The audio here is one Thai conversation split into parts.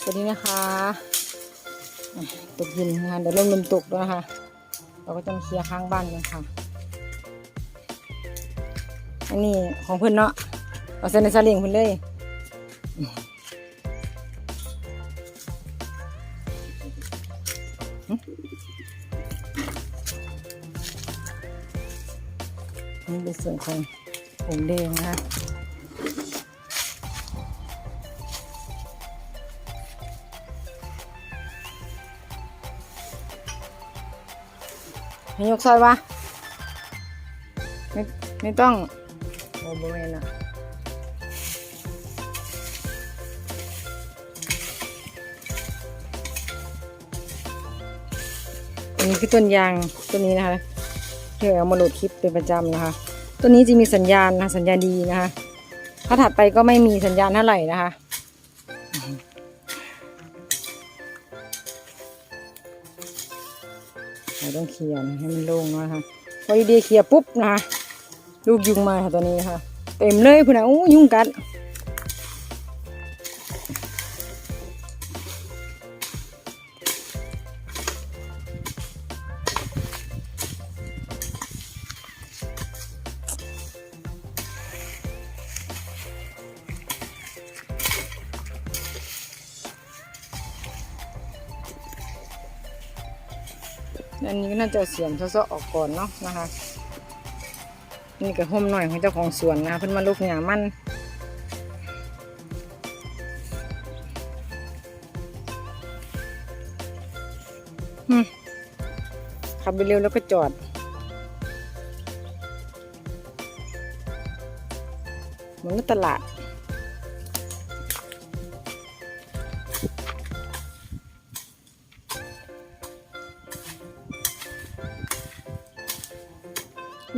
สวัสดีนะคะตกเย็นนะคะเดี๋ยวเริ่มลมตกแล้วนะคะ เราก็จะมาเคลียร์ข้างบ้านกันค่ะ อันนี้ของเพื่อนเนาะเอาเส้นในซาเลียงเพื่อนเลยนี่เป็นส่วนของผงแดงนะคะ ให้ยกซอยวะไม่ไม่ต้องโอ้โบเวนอะอันนี้คือต้นยางต้นนี้นะคะเที่เอามาโหลดคลิปเป็นประจำนะคะต้นนี้จะมีสัญญาณนะสัญญาณดีนะคะถ้าถัดไปก็ไม่มีสัญญาณเท่าไหร่นะคะ เราต้องเคลียร์ให้มันโล่งหน่อยค่ะพอดีๆเคลียร์ปุ๊บนะคะลูกยุงมาค่ะตัวนี้นะคะเต็มเลยพุ่นนะอู้ยุงกัด อันนี้น่าจะเสียมซะๆออกก่อนเนาะนะคะ นี่ก็ห่มหน่อยของเจ้าของสวนนะคะเพิ่นมาลูกหยามันขับไปเร็วแล้วก็จอดเหมือนตลาด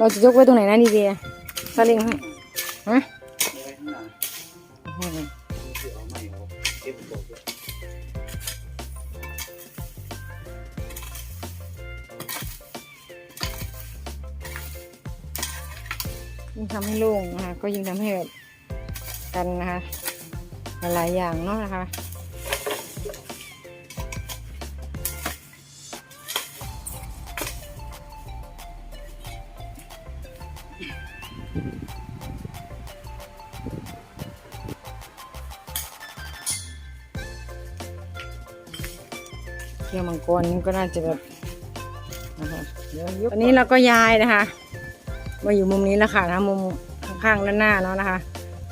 เราจะยกไว้ตรงไหนนะดีเดียซาเลิงให้ฮะอืมยิ่งทำให้โล่งนะคะ ก็ยิ่งทำให้แบบกันนะคะ หลายๆอย่างเนาะนะคะ เที่ยวมังกรนี่ก็น่าจะแบบนะคะเดี๋ยวยุบตอนนี้เราก็ย้ายนะคะ มาอยู่มุมนี้แล้วค่ะนะมุมข้างๆด้านหน้าเนาะนะคะ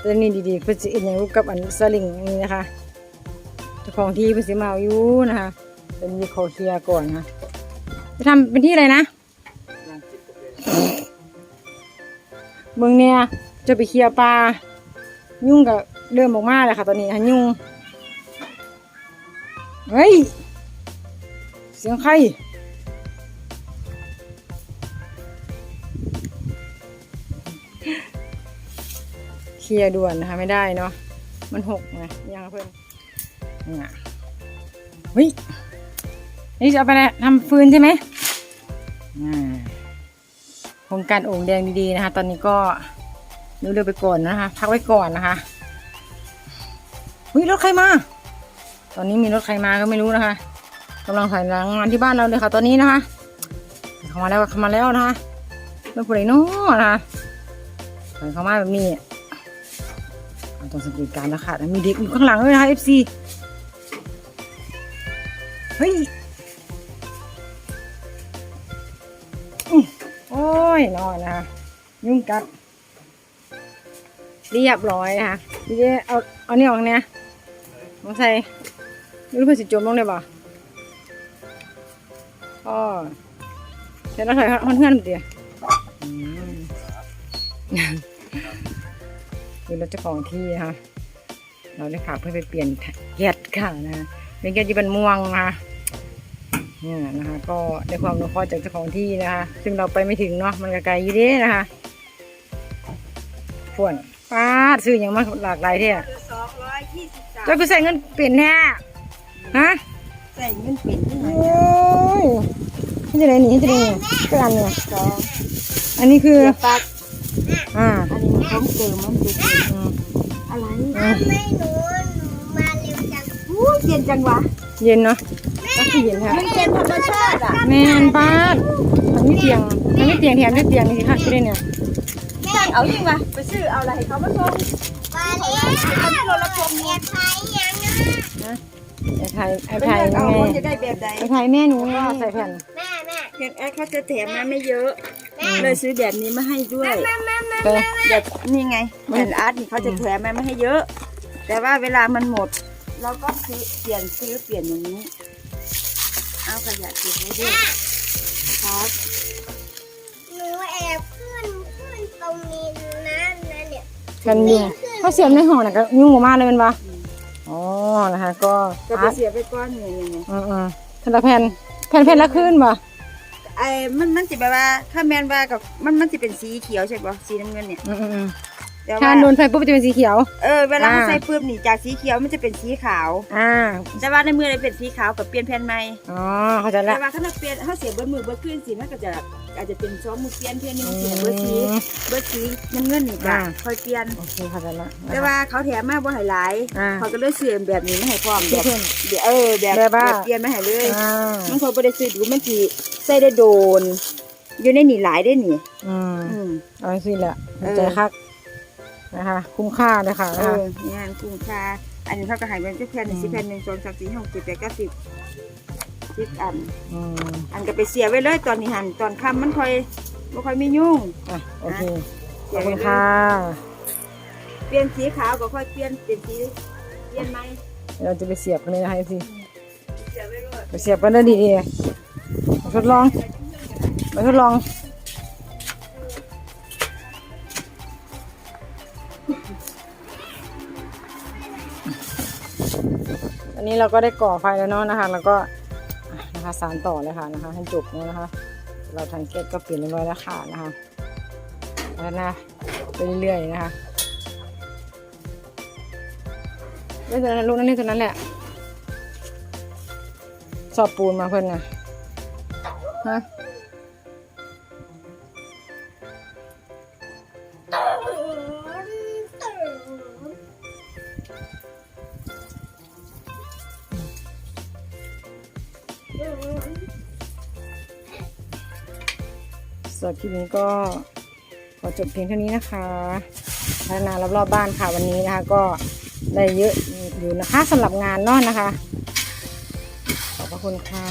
ตัวนี้ดีๆเพื่อจะอินอย่างรูปกับอันสลิงนี้นะคะเจ้าของที่เพื่อจะมาเอาอยู่นะคะ เป็นมีขอเคลียร์ก่อนนะจะทำเป็นที่อะไรนะเมืองเนี่ยจะไปเคลียร์ปลา ยุ่งกับเริ่มออกมาเลยค่ะ ตอนนี้ฮะยุ่ง เฮ้ย เสียงใครเคลียร์ด่วนนะคะ ไม่ได้เนาะมันหกไงยังเพื่อนเนี่ยเฮ้ยนี่จะเอาไปอะไรทำฟืนใช่ไหมอ่าโครงการโอ่งแดงดีๆนะคะ ตอนนี้ก็เร็วไปก่อนนะคะ พักไว้ก่อนนะคะเฮ้ยรถใครมา ตอนนี้มีรถใครมาก็ไม่รู้นะคะ กำลังถ่ายหนังงานที่บ้านเราเลยค่ะตอนนี้นะคะเข้ามาแล้วเข้ามาแล้วนะคะเป็นผู้ใดเน้อนะคะถ่ายเข้ามาแบบนี้ต้องสังเกตการณ์นะคะมีเด็กอยู่ข้างหลังด้วยนะคะ FC เฮ้ยอื้อโอ้ยนอนนะคะยุ่งกัดเรียบร้อยนะคะดีเจเอาเอาเนี่ยออกเนี่ยมองใส่ไม่รู้เพื่อสิจมลงได้ป่ะ อ๋อเดี๋ยวเราถอยมันเพื่อนเดียวอืมคือเราเจ้าของที่นะคะเราได้ขับเพื่อไปเปลี่ยนแก๊สค่ะนะเป็นแก๊สที่เป็นม่วงนะคะเนี่ยนะคะ ก็ได้ความอนุเคราะห์จากเจ้าของที่นะคะ ซึ่งเราไปไม่ถึงเนาะมันก็ไกลอยู่เด้นะคะฝวนป้าดซื้ออย่างมาหลากหลายเท่อะสองร้อยยี่สิบสามแล้วก็ใส่เงินเปลี่ยนแท้ฮะ ใส่เงินปิดนี่โอ้ยนี่จะไหนหนีจะไหนเนี่ยก็อันเนี่ยสองอันนี้คือเดี๋ยวปักอ่า อันนี้มันต้องเติมมันติดอืมอะไรอืมไม่หนูหนูมาเร็วจังอู้อู้เย็นจังวะเย็นเนาะก็คือเย็นค่ะมันเย็นธรรมชาติอะแม่นป้าดมันไม่เตียงมันไม่เตียงแถมด้วยเตียงนี่ค่ะที่ได้เนี่ยสั่งเอายิ่งวะไปซื้อเอาอะไรให้เขามาส่งมาแล้วเขาไม่รถชมเนี่ยไทยยังนะ ไอ้ไทยไอ้ไปไทยเลือกเอาไงว่าจะได้แบบใดไอ้ไทยแม่หนูก็ใส่แผ่นแม่แม่เพียงแอดเขาจะแถมมาไม่เยอะเลยซื้อแบบนี้มาให้ด้วยแม่แม่แม่ไปแบบนี่ไงแผ่นอาร์ตนี่เขาจะแถมมาไม่ให้เยอะ แต่ว่าเวลามันหมด เราก็ซื้อเปลี่ยนซื้อเปลี่ยนอย่างนี้ เอาขยะเก็บไว้ด้วยครับหนูแอบขึ้นขึ้นตรงนี้นะนะเนี่ยกันยุงเขาเสียบในห่อน่ะก็ยุ่งออกมาเลยแมันปะอ๋อ นะคะ ก็ก็ไปอาร์ตเสียไปก้อนเนี่ยเนี่ยเนี่ยอืมๆทันละแผ่นแผ่นแผ่นละขึ้นปะไอ้มันมันจะแบบว่าถ้าแมนว่ากับมันมันจะเป็นสีเขียวใช่ปะสีน้ำเงินเนี่ยอืม แต่ๆถ้าว่าโดนไฟปุ๊บจะเป็นสีเขียว เออเวลาอ่าเขาใส่ปื้มนี่จากสีเขียวมันจะเป็นสีขาว อ่า แต่ว่าในมือเลยเป็นสีขาวกับเปลี่ยนแผ่นใหม่อ๋อ เข้าใจแต่ละว่าถ้าเราเปลี่ยนถ้าเสียเบอร์มือเบอร์ขึ้นสีมันก็จะอาจจะเป็นซ้อมมือเปลี่ยนเพื่อนนี่มันเสียเบอร์สีอืม เบอร์สีน้ำเงินนี่จ้ะอ่าคอยเปลี่ยน โอเคเข้าใจละ แต่ว่าเขาแถมมาบ่ให้หลายอ่า เขาก็เลยเสื่อมแบบนี้ไม่ให้พร้อมแบบ เพื่อน เดี๋ยวเออแบบแบบว่า เปลี่ยนมาให้เลยอ่ามันเขาบ่ได้ซื้อดูมันสิใส่ได้โดน อยู่ในนี่หลายได้นี่อืมอืมเอาสิแหละเออ ใจคัก นะคะ คุ้มค่าเลยค่ะเอนะคะองานคุ้มค่าอันนี้เขาก็ให้เป็นแผ่นอืมสิแผ่นหนึ่งสองสามสี่ห้าหกเจ็ดแปดเก้าสิบสิบอัน อืมอันก็ไปเสียไว้เลยตอนนี้หันตอนค่ำมันค่อยบ่ค่อยไม่ยุ่งอะโอเคขเสีอยบไว้คุณเลยค่ะ เปลี่ยนสีขาวก็ค่อยเปลี่ยนเป็นสีเปลี่ยนไหมเดี๋ยวเราจะไปเสียบกันเลยนะคะสิเสียไว้เลย ไปเสียบกันได้ดีๆมาทดลองมาทดลอง อันนี้เราก็ได้ก่อไฟแล้วเนาะนะคะ แล้วก็นะคะสารต่อเลยค่ะนะคะ ให้จบเนาะนะคะ เราทางเก็ตก็เปลี่ยนเรียบร้อยแล้วค่ะนะคะแล้วนะไปเรื่อยๆนะคะเล่นตัวนั้นลูกนั่นเล่นตัวนั้นแหละสอบปูนมาเพื่อนนะฮะ วนคลิปนี้ก็ขอจบเพียงเท่านี้นะคะพัฒนารอบๆบบ้านค่ะวันนี้นะคะก็ได้เยอะอยู่นะคะสำหรับงานนอนนะคะ ขอบพระคุณค่ะ